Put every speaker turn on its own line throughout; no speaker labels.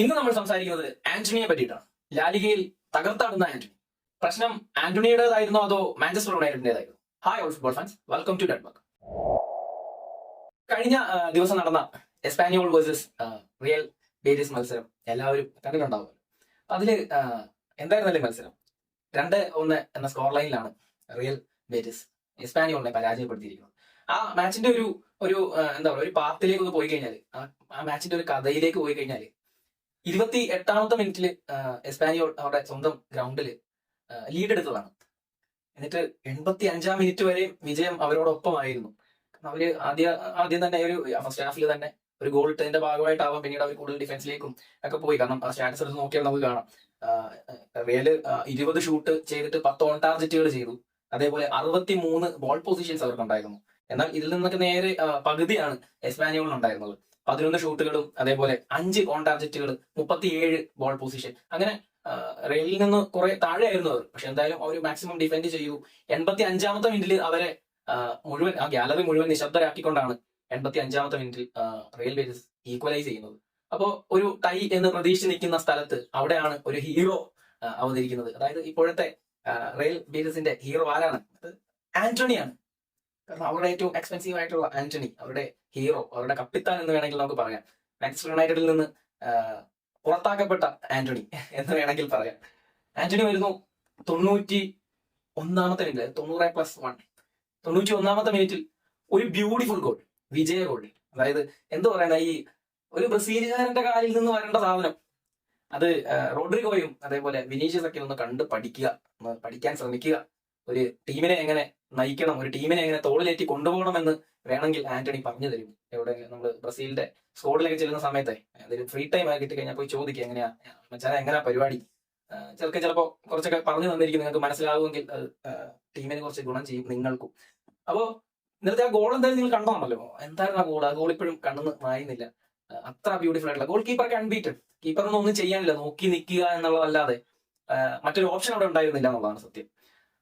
ഇന്ന് നമ്മൾ സംസാരിക്കുന്നത് ആന്റണിയെ പറ്റിയിട്ടാണ്. ലാലികയിൽ തകർത്താടുന്ന ആന്റണി. പ്രശ്നം ആന്റണിയുടേതായിരുന്നോ അതോ Manchester യുണൈറ്റഡിന്റേതായിരുന്നു? Hi all football fans welcome to Denmark കഴിഞ്ഞ ദിവസം നടന്ന എസ്പാനിയോൾ വേഴ്സസ് റിയൽ ബേരിയസ് മത്സരം എല്ലാവരും കണ്ടിട്ടുണ്ടാവും അതിൽ എന്തായിരുന്നല്ലേ മത്സരം? രണ്ട് ഒന്ന് എന്ന സ്കോർ ലൈനിലാണ് റിയൽ ബേരിസ് എസ്പാനിയോളിനെ പരാജയപ്പെടുത്തിയിരിക്കുന്നത്. ആ മാച്ചിന്റെ ഒരു ഒരു എന്താ പറയുക ഒരു പാത്തിലേക്ക് ഒന്ന് പോയി കഴിഞ്ഞാൽ ആ മാച്ചിന്റെ ഒരു കഥയിലേക്ക് പോയി കഴിഞ്ഞാൽ ഇരുപത്തി എട്ടാമത്തെ മിനിറ്റിൽ എസ്പാനിയോൾ അവരുടെ സ്വന്തം ഗ്രൗണ്ടിൽ ലീഡ് എടുത്തതാണ്. എന്നിട്ട് എൺപത്തി അഞ്ചാം മിനിറ്റ് വരെയും വിജയം അവരോടൊപ്പമായിരുന്നു. അവർ ആദ്യ ആദ്യം തന്നെ ഒരു ഫസ്റ്റ് ഹാഫിൽ തന്നെ ഒരു ഗോൾ ഇട്ടതിന്റെ ഭാഗമായിട്ടാവാം പിന്നീട് അവർ കൂടുതൽ ഡിഫൻസിലേക്കും ഒക്കെ പോയി. കാരണം ആ സ്റ്റാറ്റസ് എടുത്ത് നോക്കിയാൽ നമുക്ക് കാണാം. റിയൽ ഇരുപത് ഷൂട്ട് ചെയ്തിട്ട് പത്ത് ഓൺ ടാർജറ്റുകൾ ചെയ്തു. അതേപോലെ അറുപത്തി മൂന്ന് ബോൾ പൊസിഷൻസ് അവർക്കുണ്ടായിരുന്നു. എന്നാൽ ഇതിൽ നിന്നൊക്കെ നേരെ പകുതിയാണ് എസ്പാനിയോളിൽ ഉണ്ടായിരുന്നത് പതിനൊന്ന് ഷൂട്ടുകളും അതേപോലെ അഞ്ച് ഓൺ ടാർജറ്റുകൾ മുപ്പത്തിയേഴ് ബോൾ പൊസിഷൻ അങ്ങനെ റെയിലിൽ നിന്ന് കുറെ താഴെയായിരുന്നു അവർ. പക്ഷെ എന്തായാലും അവർ മാക്സിമം ഡിഫെൻഡ് ചെയ്തു. എൺപത്തി അഞ്ചാമത്തെ മിനിറ്റിൽ അവരെ മുഴുവൻ ആ ഗാലറി മുഴുവൻ നിശബ്ദരാക്കിക്കൊണ്ടാണ് എൺപത്തി അഞ്ചാമത്തെ മിനിറ്റിൽ റെയിൽവേസ് ഈക്വലൈസ് ചെയ്യുന്നത്. അപ്പോൾ ഒരു ടൈ എന്ന് പ്രതീക്ഷിച്ച് നിൽക്കുന്ന സ്ഥലത്ത് അവിടെയാണ് ഒരു ഹീറോ അവതരിക്കുന്നത്. അതായത് ഇപ്പോഴത്തെ റെയിൽ ബേസിന്റെ ഹീറോ ആരാണ്? ആന്റണിയാണ്. കാരണം അവരുടെ ഏറ്റവും എക്സ്പെൻസീവ് ആയിട്ടുള്ള ആന്റണി അവരുടെ ഹീറോ അവരുടെ കപ്പിത്താൻ എന്ന് വേണമെങ്കിൽ നമുക്ക് പറയാം. മാഞ്ചസ്റ്റർ യുണൈറ്റഡിൽ നിന്ന് പുറത്താക്കപ്പെട്ട ആന്റണി എന്ന് വേണമെങ്കിൽ പറയാം. ആന്റണി വരുന്നു തൊണ്ണൂറ്റി ഒന്നാമത്തെ മിനിറ്റ് തൊണ്ണൂറ് പ്ലസ് വൺ തൊണ്ണൂറ്റി ഒന്നാമത്തെ മിനിറ്റിൽ ഒരു ബ്യൂട്ടിഫുൾ ഗോൾ വിജയ ഗോൾ അതായത് എന്ത് പറയണ ഈ ഒരു ബ്രസീലുകാരന്റെ കാലിൽ നിന്ന് വരേണ്ട സാധനം. അത് റോഡ്രിഗോയും അതേപോലെ വിനീഷ്യസ് ഒക്കെ ഒന്ന് കണ്ട് പഠിക്കുക ഒന്ന് പഠിക്കാൻ ശ്രമിക്കുക. ഒരു ടീമിനെ എങ്ങനെ നയിക്കണം. ഒരു ടീമിനെ എങ്ങനെ തോളിലേറ്റി കൊണ്ടുപോകണമെന്ന് വേണമെങ്കിൽ ആന്റണി പറഞ്ഞു തരും. എവിടെ നമ്മൾ ബ്രസീലിന്റെ സ്കോഡിലേക്ക് ചെല്ലുന്ന സമയത്തെ അതൊരു ഫ്രീ ടൈം ആയി കിട്ടി കഴിഞ്ഞാൽ പോയി ചോദിക്കുക എങ്ങനെയാ മച്ചാനെ എങ്ങനെയാ പരിപാടി? ചിലക്ക് ചിലപ്പോൾ ചിലപ്പോ കുറച്ചൊക്കെ പറഞ്ഞു തന്നിരിക്കും. നിങ്ങൾക്ക് മനസ്സിലാവുമെങ്കിൽ അത് ടീമിനെ കുറച്ച് ഗുണം ചെയ്യും നിങ്ങൾക്കും. അപ്പോ ഇന്നലത്തെ ആ ഗോൾ എന്തായാലും നിങ്ങൾ കണ്ടോണല്ലോ എന്തായിരുന്നു ആ ഗോൾ ആ ഗോൾ ഇപ്പോഴും കണ്ണെന്ന് മായുന്നില്ല. അത്ര ബ്യൂട്ടിഫുൾ ആയിട്ടുള്ള ഗോൾ കീപ്പർക്ക് അൺബീറ്റഡ് കീപ്പറിനൊന്നും ഒന്നും ചെയ്യാനില്ല. നോക്കി നിൽക്കുക എന്നുള്ളതല്ലാതെ മറ്റൊരു ഓപ്ഷൻ അവിടെ ഉണ്ടായിരുന്നില്ല എന്നുള്ളതാണ് സത്യം.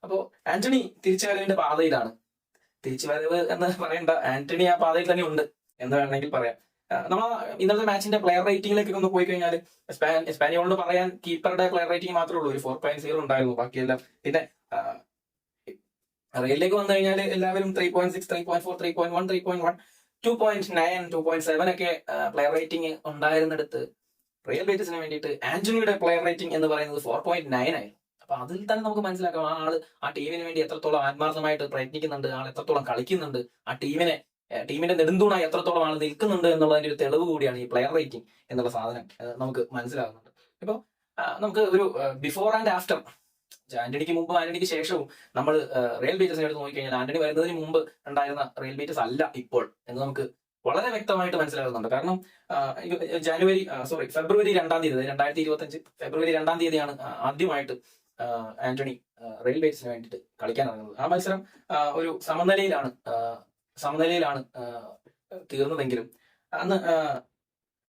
അപ്പോ ആന്റണി തിരിച്ചു വരവിന്റെ പാതയിലാണ്. തിരിച്ചു വരവ് എന്ന് പറയണ്ട. ആന്റണി ആ പാതയിൽ തന്നെ ഉണ്ട് എന്ന് വേണമെങ്കിൽ പറയാം. നമ്മൾ ഇന്നത്തെ മാച്ചിന്റെ പ്ലെയർ റേറ്റിംഗിലേക്ക് ഒന്ന് പോയി കഴിഞ്ഞാൽ സ്പാനിയോളിന് പറയാൻ കീപ്പറുടെ പ്ലെയർ റേറ്റിംഗ് മാത്രമേ ഉള്ളൂ. ഒരു ഫോർ പോയിന്റ് സീറോ ഉണ്ടായിരുന്നു. ബാക്കിയെല്ലാം പിന്നെ റെയിലേക്ക് വന്നു കഴിഞ്ഞാൽ എല്ലാവരും three point six three point four three point one three point one two point nine two point seven ഒക്കെ പ്ലെയർ റേറ്റിംഗ് ഉണ്ടായിരുന്നിടത്ത് റിയൽ ബേറ്റസിന് വേണ്ടിയിട്ട് ആന്റണിയുടെ പ്ലെയർ റേറ്റിംഗ് എന്ന് പറയുന്നത് ഫോർ പോയിന്റ് നയൻ ആയിരുന്നു. അപ്പൊ അതിൽ തന്നെ നമുക്ക് മനസ്സിലാക്കാം ആ ആൾ ആ ടീമിന് വേണ്ടി എത്രത്തോളം ആത്മാർത്ഥമായിട്ട് പ്രയത്നിക്കുന്നുണ്ട് ആൾ എത്രത്തോളം കളിക്കുന്നുണ്ട് ആ ടീമിനെ ടീമിന്റെ നെടുന്തൂണായി എത്രത്തോളം ആൾ നിൽക്കുന്നുണ്ട് എന്നുള്ളതിന്റെ ഒരു തെളിവ് കൂടിയാണ് ഈ പ്ലെയർ റേറ്റിംഗ് എന്നുള്ള സാധനം നമുക്ക് മനസ്സിലാകുന്നുണ്ട്. ഇപ്പൊ നമുക്ക് ഒരു ബിഫോർ ആൻഡ് ആഫ്റ്റർ ആന്റണിക്ക് മുമ്പ് ആന്റണിക്ക് ശേഷവും നമ്മൾ റെയിൽ ബീറ്റസിനെ എടുത്ത് നോക്കിക്കഴിഞ്ഞാൽ ആന്റണി വരുന്നതിന് മുമ്പ് ഉണ്ടായിരുന്ന റെയിൽ ബീറ്റസ് അല്ല ഇപ്പോൾ എന്ന് നമുക്ക് വളരെ വ്യക്തമായിട്ട് മനസ്സിലാകുന്നുണ്ട്. കാരണം ജനുവരി സോറി ഫെബ്രുവരി രണ്ടാം തീയതി രണ്ടായിരത്തി ഇരുപത്തി അഞ്ച് ഫെബ്രുവരി രണ്ടാം തീയതിയാണ് ആദ്യമായിട്ട് ആന്റണി റെയിൽവേസിന് റിയൽ വേണ്ടിയിട്ട് കളിക്കാൻ ഇറങ്ങുന്നത്. ആ മത്സരം ഒരു സമനിലയിലാണ് സമനിലയിലാണ് തീർന്നതെങ്കിലും അന്ന്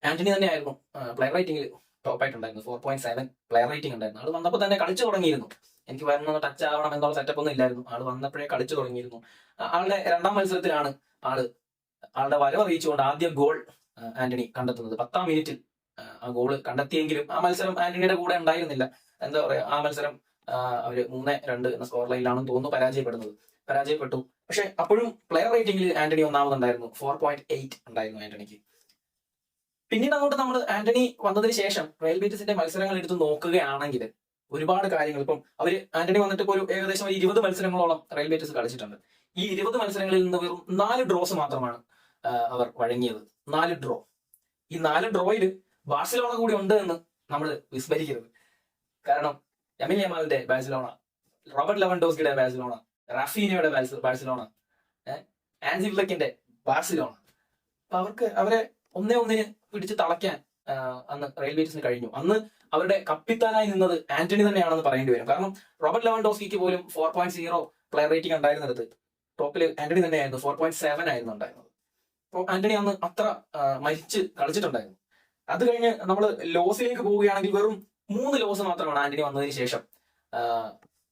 ആന്റണി തന്നെയായിരുന്നു പ്ലെയർ റേറ്റിംഗിൽ ടോപ്പായിട്ടുണ്ടായിരുന്നു four point seven player rating ഉണ്ടായിരുന്നു. ആൾ വന്നപ്പോൾ തന്നെ കളിച്ചു തുടങ്ങിയിരുന്നു. എനിക്ക് വരുന്ന ടച്ച് ആവണം എന്നുള്ള സെറ്റപ്പ് ഒന്നും ഇല്ലായിരുന്നു. ആൾ വന്നപ്പോഴേ കളിച്ചു തുടങ്ങിയിരുന്നു. ആളുടെ രണ്ടാം മത്സരത്തിലാണ് ആൾ ആളുടെ വരവ് അറിയിച്ചുകൊണ്ട് ആദ്യം ഗോൾ ആന്റണി കണ്ടെത്തുന്നത്. പത്താം മിനിറ്റിൽ ആ, ഗോൾ കണ്ടെത്തിയെങ്കിലും ആ മത്സരം ആന്റണിയുടെ കൂടെ ഉണ്ടായിരുന്നില്ല. എന്താ പറയാ ആ മത്സരം അവർ മൂന്ന് രണ്ട് എന്ന സ്കോർ ലൈനിലാണെന്ന് തോന്നുന്നു പരാജയപ്പെടുന്നത്. പരാജയപ്പെട്ടു. പക്ഷെ അപ്പോഴും പ്ലെയർ റേറ്റിംഗിൽ ആന്റണി ഒന്നാമതുണ്ടായിരുന്നു. ഫോർ പോയിന്റ് എയ്റ്റ് ഉണ്ടായിരുന്നു ആന്റണിക്ക്. പിന്നീട് അങ്ങോട്ട് നമ്മൾ ആന്റണി വന്നതിന് ശേഷം റയൽ ബീറ്റസിന്റെ മത്സരങ്ങൾ എടുത്ത് നോക്കുകയാണെങ്കിൽ ഒരുപാട് കാര്യങ്ങൾ. ഇപ്പം അവർ ആന്റണി വന്നിട്ട് ഇപ്പോൾ ഒരു ഏകദേശം ഒരു ഇരുപത് മത്സരങ്ങളോളം റയൽ ബീറ്റസ് കളിച്ചിട്ടുണ്ട്. ഈ ഇരുപത് മത്സരങ്ങളിൽ നിന്ന് വെറും നാല് ഡ്രോസ് മാത്രമാണ് അവർ വഴങ്ങിയത്. നാല് ഡ്രോ ഈ നാല് ഡ്രോയിൽ ബാഴ്സലോണ കൂടി ഉണ്ട് എന്ന് നമ്മൾ വിസ്മരിക്കരുത്. കാരണം എമിൽ യമാലിന്റെ ബാഴ്സലോണ റോബർട്ട് ലെവൻഡോസ്കിയുടെ ബാഴ്സലോണ റഫീനയുടെ ബാഴ്സലോണ ആൻസി ഫ്ലക്കിന്റെ ബാഴ്സലോണ. അപ്പൊ അവർക്ക് അവരെ ഒന്നേ ഒന്നിന് പിടിച്ച് തളയ്ക്കാൻ അന്ന് റെയിൽവേസിന് കഴിഞ്ഞു. അന്ന് അവരുടെ കപ്പിത്താനായി നിന്നത് ആന്റണി തന്നെയാണെന്ന് പറയേണ്ടി വരും. കാരണം റോബർട്ട് ലെവൻഡോസ്കിക്ക് പോലും four point zero player rating ഉണ്ടായിരുന്നിടത്ത് ടോപ്പിൽ ആന്റണി തന്നെയായിരുന്നു ഫോർ പോയിന്റ് സെവൻ ആയിരുന്നു ഉണ്ടായിരുന്നത്. അപ്പോൾ ആന്റണി അന്ന് അത്ര മരിച്ച് കളിച്ചിട്ടുണ്ടായിരുന്നു. അത് കഴിഞ്ഞ് നമ്മൾ ലോസിലേക്ക് പോവുകയാണെങ്കിൽ വെറും മൂന്ന് ലോസ് മാത്രമാണ് ആന്റണി വന്നതിന് ശേഷം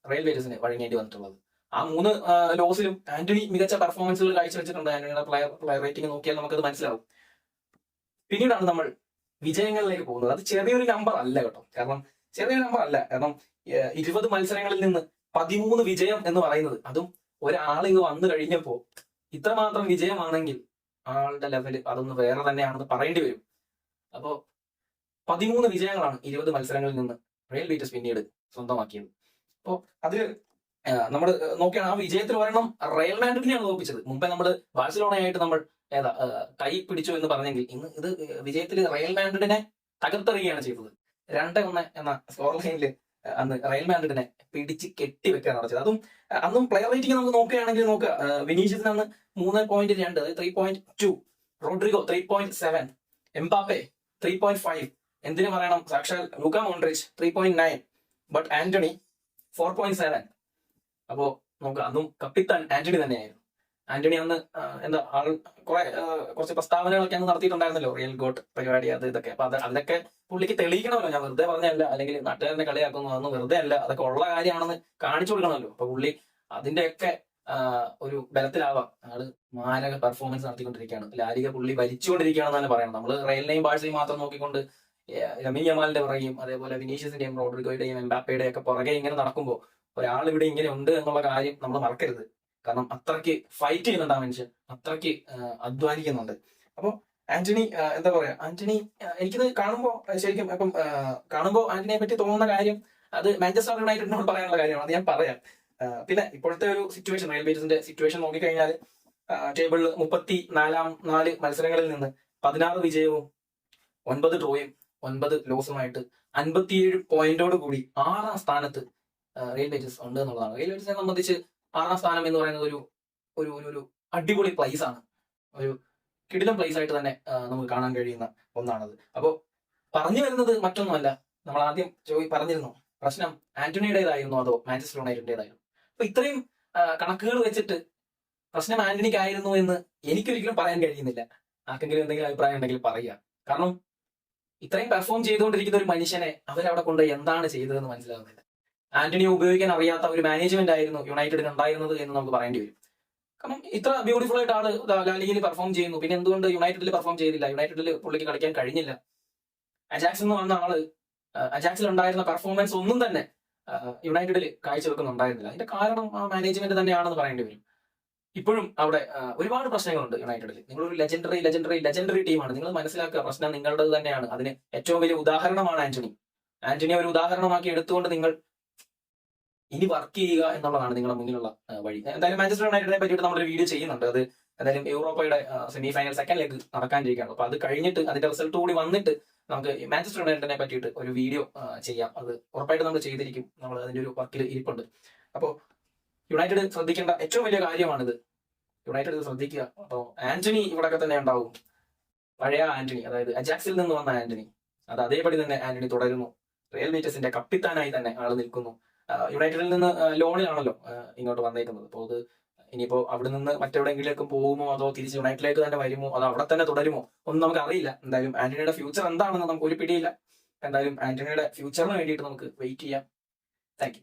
റെയിൽവേസിന് വഴങ്ങേണ്ടി വന്നിട്ടുള്ളത്. ആ മൂന്ന് ലോസിലും ആന്റണി മികച്ച പെർഫോമൻസുകൾ കാഴ്ചവെച്ചിട്ടുണ്ട്. ആന്റണിയുടെ പ്ലെയർ പ്ലെയർ റേറ്റിംഗ് നോക്കിയാൽ നമുക്കത് മനസ്സിലാവും. പിന്നീടാണ് നമ്മൾ വിജയങ്ങളിലേക്ക് പോകുന്നത്. അത് ചെറിയൊരു നമ്പർ അല്ല കേട്ടോ. കാരണം ചെറിയൊരു നമ്പർ അല്ല. കാരണം ഇരുപത് മത്സരങ്ങളിൽ നിന്ന് പതിമൂന്ന് വിജയം എന്ന് പറയുന്നത് അതും ഒരാൾ ഇങ്ങ് വന്നു കഴിഞ്ഞപ്പോ ഇത്രമാത്രം വിജയമാണെങ്കിൽ ആളുടെ ലെവൽ അതൊന്ന് വേറെ തന്നെയാണെന്ന് പറയേണ്ടി വരും. അപ്പോ പതിമൂന്ന് വിജയങ്ങളാണ് ഇരുപത് മത്സരങ്ങളിൽ നിന്ന് റയൽ ബീറ്റസ് പിന്നീട് സ്വന്തമാക്കിയത്. അപ്പോ അതിൽ നമ്മൾ നോക്കിയാണ് ആ വിജയത്തിൽ ഒരെണ്ണം റയൽ മാൻഡ്രിഡിനെയാണ് തോപ്പിച്ചത് മുമ്പേ നമ്മൾ ബാഴ്സലോണയായിട്ട് നമ്മൾ ഏതാ കൈ പിടിച്ചു എന്ന് പറഞ്ഞെങ്കിൽ ഇന്ന് ഇത് വിജയത്തിൽ റയൽ മാൻഡ്രിഡിനെ തകർത്തെറിയുകയാണ് ചെയ്തത്. രണ്ട് ഒന്ന് എന്ന സ്കോർ ലൈനിൽ അന്ന് റയൽ മാൻഡ്രിഡിനെ പിടിച്ച് കെട്ടി വെക്കാൻ നടച്ചത് അതും അന്നും പ്ലെയർ റേറ്റിംഗ് നമുക്ക് നോക്കുകയാണെങ്കിൽ നോക്കുക വിനീഷ്യസിന് അന്ന് മൂന്ന് പോയിന്റ് രണ്ട് അതായത് three point two Rodrigo three point seven Mbappe three point five എന്തിനു പറയണം? സാക്ഷാൽ Luka Modric three point nine but Antony four point seven അപ്പോ നമുക്ക് അതും കപ്പിത്താൻ ആന്റണി തന്നെയായിരുന്നു. ആന്റണി അന്ന് എന്താ ആൾ കുറെ കുറച്ച് പ്രസ്താവനകളൊക്കെ അന്ന് നടത്തിയിട്ടുണ്ടായിരുന്നല്ലോ റിയൽ ഗോട്ട് പരിപാടി അത് ഇതൊക്കെ. അപ്പൊ അത് അതൊക്കെ പുള്ളിക്ക് തെളിയിക്കണമല്ലോ. ഞാൻ വെറുതെ പറഞ്ഞല്ല അല്ലെങ്കിൽ നാട്ടുകാരനെ കളിയാക്കുന്നു അതൊന്നും വെറുതെ അല്ല. അതൊക്കെ ഉള്ള കാര്യമാണെന്ന് കാണിച്ചു കൊടുക്കണമല്ലോ. അപ്പൊ പുള്ളി അതിന്റെയൊക്കെ ഒരു ബലത്തിലാവാം. ആൾ മാരക പെർഫോമൻസ് നടത്തിക്കൊണ്ടിരിക്കുകയാണ്. ലാലിക പുള്ളി ഭരിച്ചുകൊണ്ടിരിക്കുകയാണെന്ന് തന്നെ പറയണം. നമ്മൾ റയലിനെയും ബാഴ്സയും മാത്രം നോക്കിക്കൊണ്ട് രമീൻ ജമാലിന്റെ പുറകെയും അതേപോലെ വിനീഷ്യസിന്റെയും റോഡ്രിഗോയുടെയും എംബാപ്പയുടെയും ഒക്കെ പുറകെ ഇങ്ങനെ നടക്കുമ്പോൾ ഒരാൾ ഇവിടെ ഇങ്ങനെ ഉണ്ട് എന്നുള്ള കാര്യം നമ്മൾ മറക്കരുത്. കാരണം അത്രയ്ക്ക് ഫൈറ്റ് ചെയ്യുന്നുണ്ട് ആ മനുഷ്യൻ. അത്രയ്ക്ക് അധ്വാനിക്കുന്നുണ്ട്. അപ്പൊ ആന്റണി എന്താ പറയാ ആന്റണി എനിക്കിത് കാണുമ്പോൾ ശരിക്കും അപ്പം കാണുമ്പോൾ ആന്റണിയെ പറ്റി തോന്നുന്ന കാര്യം അത് മാഞ്ചസ്റ്റർ യുണൈറ്റഡിനോട് പറയാനുള്ള കാര്യമാണ്. അത് ഞാൻ പറയാം. പിന്നെ ഇപ്പോഴത്തെ ഒരു സിറ്റുവേഷൻ റയൽ ബേറ്റസിന്റെ സിറ്റുവേഷൻ നോക്കിക്കഴിഞ്ഞാൽ ടേബിളിൽ മുപ്പത്തി നാലാം നാല് മത്സരങ്ങളിൽ നിന്ന് പതിനാറ് വിജയവും ഒൻപത് ഡ്രോയും ഒൻപത് ലോസുമായിട്ട് അൻപത്തിയേഴ് പോയിന്റോട് കൂടി ആറാം സ്ഥാനത്ത് റെയിൽവേസ് റയൽ ബേറ്റസ് ഉണ്ട് എന്നുള്ളതാണ്. റയൽ ബേറ്റസിനെ സംബന്ധിച്ച് ആറാം സ്ഥാനം എന്ന് പറയുന്നത് ഒരു ഒരു ഒരു അടിപൊളി പ്ലേസ് ആണ്. ഒരു കിടിലം പ്ലേസ് ആയിട്ട് തന്നെ നമുക്ക് കാണാൻ കഴിയുന്ന ഒന്നാണത്. അപ്പോൾ പറഞ്ഞു വരുന്നത് മറ്റൊന്നുമല്ല. നമ്മൾ ആദ്യം ചോദി പറഞ്ഞിരുന്നു. പ്രശ്നം ആന്റണിയുടേതായിരുന്നു അതോ മാഞ്ചസ്റ്റർ യുണൈറ്റഡിന്റേതായിരുന്നു? അപ്പൊ ഇത്രയും കണക്കുകൾ വെച്ചിട്ട് പ്രശ്നം ആന്റണിക്കായിരുന്നു എന്ന് എനിക്കൊരിക്കലും പറയാൻ കഴിയുന്നില്ല. ആർക്കെങ്കിലും എന്തെങ്കിലും അഭിപ്രായം ഉണ്ടെങ്കിൽ പറയുക കാരണം ഇത്രയും പെർഫോം ചെയ്തുകൊണ്ടിരിക്കുന്ന ഒരു മനുഷ്യനെ അവരവിടെ കൊണ്ട് എന്താണ് ചെയ്തതെന്ന് മനസ്സിലാകുന്നില്ല ആന്റണിയെ ഉപയോഗിക്കാൻ അറിയാത്ത ഒരു മാനേജ്മെന്റ് ആയിരുന്നു യുണൈറ്റഡിന് ഉണ്ടായിരുന്നത് എന്ന് നമുക്ക് പറയേണ്ടി വരും. കാരണം ഇത്ര ബ്യൂട്ടിഫുൾ ആയിട്ട് ആൾ ലാലിഗയിൽ പെർഫോം ചെയ്യുന്നു. പിന്നെ എന്തുകൊണ്ട് യുണൈറ്റഡിൽ പെർഫോം ചെയ്തില്ല? യുണൈറ്റഡിൽ പുള്ളിക്ക് കളിക്കാൻ കഴിഞ്ഞില്ല. അജാക്സ് എന്ന് വന്ന ആൾ അജാക്സിൽ ഉണ്ടായിരുന്ന പെർഫോമൻസ് ഒന്നും തന്നെ യുണൈറ്റഡിൽ കാഴ്ചവെക്കുന്നുണ്ടായിരുന്നില്ല. അതിന്റെ കാരണം മാനേജ്മെന്റ് തന്നെയാണെന്ന് പറയേണ്ടി വരും. ഇപ്പോഴും അവിടെ ഒരുപാട് പ്രശ്നങ്ങളുണ്ട് യുണൈറ്റഡിൽ ഒരു ലെജൻഡറി ലെജൻഡറി ലെജൻഡറി ടീമാണ് നിങ്ങൾ മനസ്സിലാക്കുക പ്രശ്നം നിങ്ങളുടെ തന്നെയാണ്. അതിന് ഏറ്റവും വലിയ ഉദാഹരണമാണ് ആന്റണി. ആന്റണിയെ ഒരു ഉദാഹരണമാക്കി എടുത്തുകൊണ്ട് നിങ്ങൾ ഇനി വർക്ക് ചെയ്യുക എന്നുള്ളതാണ് നിങ്ങളുടെ മുന്നിലുള്ള വഴി. എന്തായാലും മാഞ്ചസ്റ്റർ യുണൈറ്റഡിനെ പറ്റിയിട്ട് നമ്മളൊരു വീഡിയോ ചെയ്യുന്നുണ്ട്. അത് എന്തായാലും യൂറോപ്പയുടെ സെമി ഫൈനൽ സെക്കൻഡ് ലെഗ് നടക്കാനിരിക്കുകയാണ്. അപ്പൊ അത് കഴിഞ്ഞിട്ട് അതിന്റെ റിസൾട്ട് കൂടി വന്നിട്ട് നമുക്ക് മാഞ്ചസ്റ്റർ യുണൈറ്റഡിനെ പറ്റിയിട്ട് ഒരു വീഡിയോ ചെയ്യാം. അത് ഉറപ്പായിട്ട് നമ്മൾ ചെയ്തിരിക്കും. നമ്മൾ അതിന്റെ ഒരു വർക്കിൽ ഇരിപ്പുണ്ട്. അപ്പോൾ യുണൈറ്റഡ് ശ്രദ്ധിക്കേണ്ട ഏറ്റവും വലിയ കാര്യമാണിത്. യുണൈറ്റഡ് ശ്രദ്ധിക്കുക. അപ്പോൾ ആന്റണി ഇവിടെയൊക്കെ തന്നെ ഉണ്ടാവും. പഴയ ആന്റണി അതായത് അജാക്സിൽ നിന്ന് വന്ന ആന്റണി അത് അതേപടി തന്നെ ആന്റണി തുടരുന്നു. റിയൽ മീറ്റേഴ്സിന്റെ കപ്പിത്താനായി തന്നെ ആൾ നിൽക്കുന്നു. യുണൈറ്റഡിൽ നിന്ന് ലോണിലാണല്ലോ ഇങ്ങോട്ട് വന്നേക്കുന്നത്. അപ്പോൾ അത് ഇനിയിപ്പോ അവിടെ നിന്ന് മറ്റെവിടെയെങ്കിലേക്ക് പോകുമോ അതോ തിരിച്ച് യുണൈറ്റിലേക്ക് തന്നെ വരുമോ? അതോ അവിടെ തന്നെ തുടരുമോ? ഒന്നും നമുക്ക് അറിയില്ല എന്തായാലും ആന്റണിയുടെ ഫ്യൂച്ചർ എന്താണെന്ന് നമുക്ക് ഒരു പിടിയില്ല. എന്തായാലും ആന്റണിയുടെ ഫ്യൂച്ചറിന് വേണ്ടിയിട്ട് നമുക്ക് വെയിറ്റ് ചെയ്യാം. താങ്ക്